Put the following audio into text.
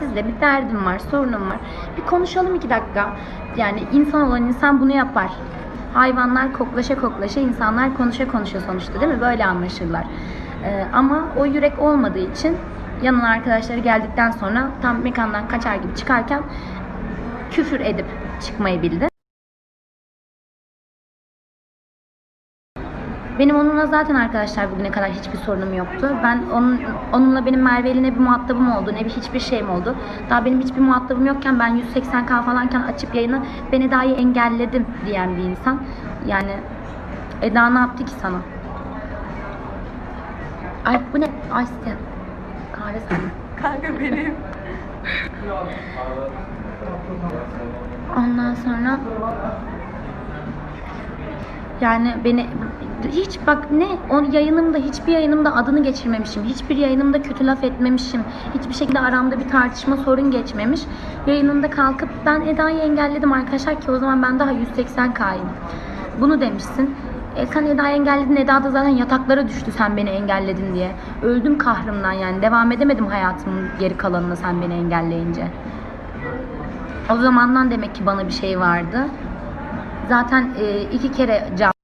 sizle bir derdim var, sorunum var. Bir konuşalım iki dakika. Yani insan olan insan bunu yapar. Hayvanlar koklaşa koklaşa, insanlar konuşa konuşa sonuçta değil mi? Böyle anlaşırlar. Ee, ama o yürek olmadığı için yanına arkadaşları geldikten sonra tam mekandan kaçar gibi çıkarken küfür edip çıkmayı bildi. Benim onunla zaten arkadaşlar bugüne kadar hiçbir sorunum yoktu. Ben onun, onunla benim Merve ile ne bir muhatabım oldu ne bir hiçbir şeyim oldu. Daha benim hiçbir muhatabım yokken ben 180k falanken açıp yayını ben Eda'yı engelledim diyen bir insan. Yani Eda ne yaptı ki sana? Ay bu ne? Ay Siten. Kahve sen. Kanka benim. Ondan sonra yani beni hiç bak ne o yayınımda hiçbir yayınımda adını geçirmemişim. Hiçbir yayınımda kötü laf etmemişim. Hiçbir şekilde aramda bir tartışma sorun geçmemiş. Yayınında kalkıp ben Eda'yı engelledim arkadaşlar ki o zaman ben daha 180k'yım. Bunu demişsin. E sen Eda'yı engelledin. Eda da zaten yataklara düştü sen beni engelledin diye. Öldüm kahrımdan yani. Devam edemedim hayatımın geri kalanını sen beni engelleyince. O zamandan demek ki bana bir şey vardı. Zaten e, iki kere can